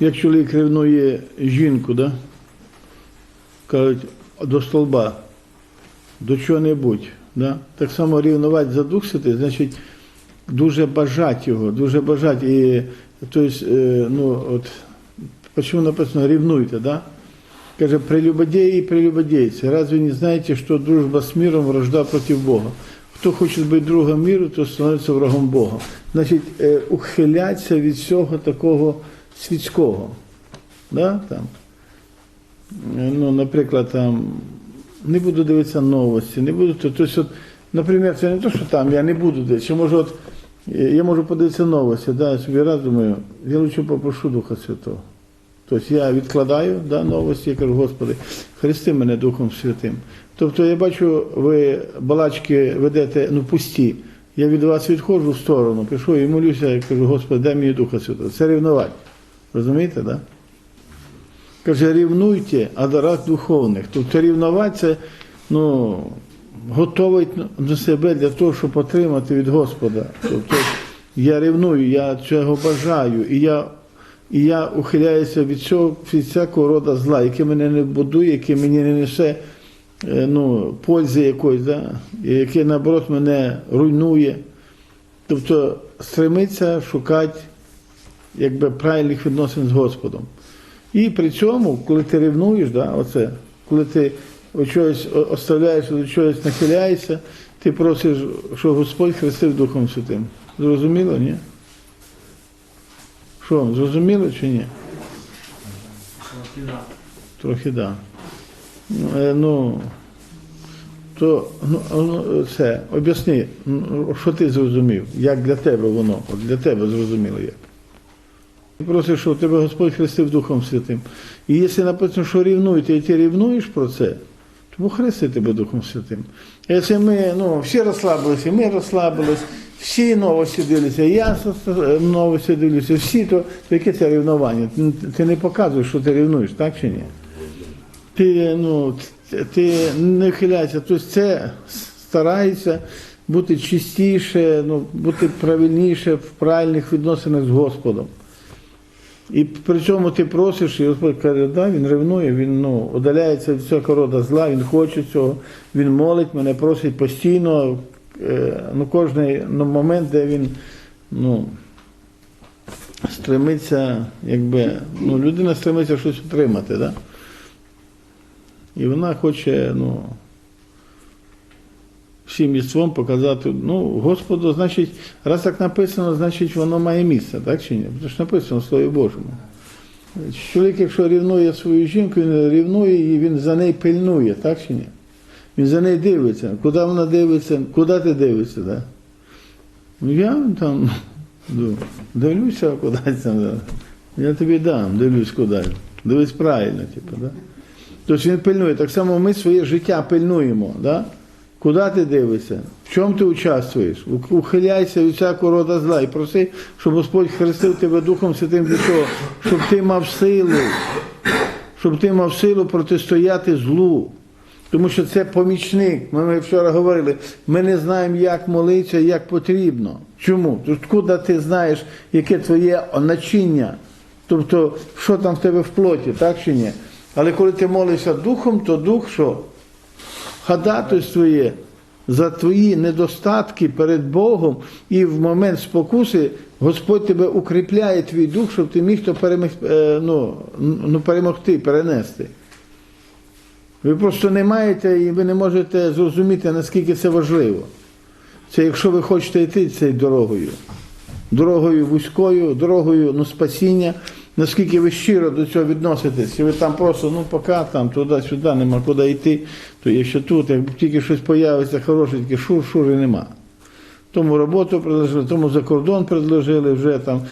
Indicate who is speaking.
Speaker 1: як чоловік ревнує жінку, да? кажуть, до столба, до чого-небудь. Да? Так само рівнувати за Дух Святий, значить, дуже бажати його, дуже бажати. І, тобто, е, ну, от, чому написано ревнуйте, да? Каже, прелюбодеи и прелюбодейцы, разве не знаете, что дружба с миром вражда против Бога? Хто хоче бути другом миру, то становиться врагом Бога. Значить, е, ухиляться від всього такого світського. Да? Там. Ну, наприклад, там, не буду дивитися новості, не буду. то- Тобто, от, наприклад, це не те, що там я не буду дивитися. Може, от, я можу подивитися новості, да, я собі раз думаю, я лучше попрошу Духа Святого. Тобто я відкладаю да, новості, я кажу, Господи, хрести мене Духом Святим. Тобто я бачу, ви балачки ведете ну, пусті. Я від вас відходжу в сторону, пішов і молюся, я кажу, Господи, дай мені Духа Святого. Це рівнувати. Розумієте? Да? Каже, рівнуйте о дарах духовних. Тобто рівнувати це ну, готовить до себе для того, щоб отримати від Господа. Тобто я рівную, я цього бажаю, і я, і я ухиляюся від цього від всякого роду зла, яке мене не будує, яке мені не несе е, ну, пользи якоїсь, да? яке, наоборот, мене руйнує. Тобто стремиться шукати якби, правильних відносин з Господом. І при цьому, коли ти ревнуєш, да, оце, коли ти чогось оставляєш, до чогось нахиляєшся, ти просиш, щоб Господь хрестив Духом Святим. Зрозуміло, ні? Що, зрозуміло чи ні? Трохи так. Да. Ну, е, ну, то ну, це, об'ясни, ну, що ти зрозумів, як для тебе воно, от для тебе зрозуміло як. Просиш, щоб тебе Господь хрестив Духом Святим. І якщо написано, що рівнуєте, і ти рівнуєш про це, то Бог хрестить тебе Духом Святим. Якщо ми ну, всі розслабилися, ми розслабились, всі новості дивляться, я новості дивлюся, всі, то, то яке це рівнування? Ти не показуєш, що ти рівнуєш, так чи ні? Ти, ну, ти не хиляйся, тобто це старається бути чистіше, ну, бути правильніше в правильних відносинах з Господом. І при цьому ти просиш, і Господь каже, да, він ревнує, він ну, удаляється від всякого роду зла, він хоче цього, він молить мене, просить постійно, е, ну, кожний ну, момент, де він ну, стремиться, якби, ну, людина стремиться щось отримати, да? і вона хоче ну, всім єством показати, ну, Господу, значить, раз так написано, значить воно має місце, так чи ні? Що написано в Слові Божому. Чоловік, якщо рівнує свою жінку, він рівнує її, він за неї пильнує, так чи ні? Він за неї дивиться. Куди вона дивиться, куди ти дивишся, да? Ну, я там ну, дивлюся кудись там. Я тобі дам, дивлюсь куди. Дивись правильно, типу, да? Тобто він пильнує. Так само ми своє життя пильнуємо. Да? Куди ти дивишся? В чому ти участвуєш? Ухиляйся від всякого роду зла і проси, щоб Господь хрестив тебе Духом Святим для того, щоб ти мав силу, щоб ти мав силу протистояти злу. Тому що це помічник. Ми, вчора говорили, ми не знаємо, як молитися, як потрібно. Чому? Тут куди ти знаєш, яке твоє начиння? Тобто, що там в тебе в плоті, так чи ні? Але коли ти молишся духом, то дух що? Ходатайствує за твої недостатки перед Богом, і в момент спокуси Господь тебе укріпляє твій дух, щоб ти міг то перемог, е, ну, ну, перемогти, перенести. Ви просто не маєте і ви не можете зрозуміти, наскільки це важливо. Це якщо ви хочете йти цією дорогою, дорогою вузькою, дорогою ну, спасіння, наскільки ви щиро до цього відноситесь, ви там просто, ну поки там туди-сюди, нема куди йти, то є ще тут, як тільки щось появиться хорошеньке, шур-шур і нема. Тому роботу предложили, тому за кордон предложили вже там.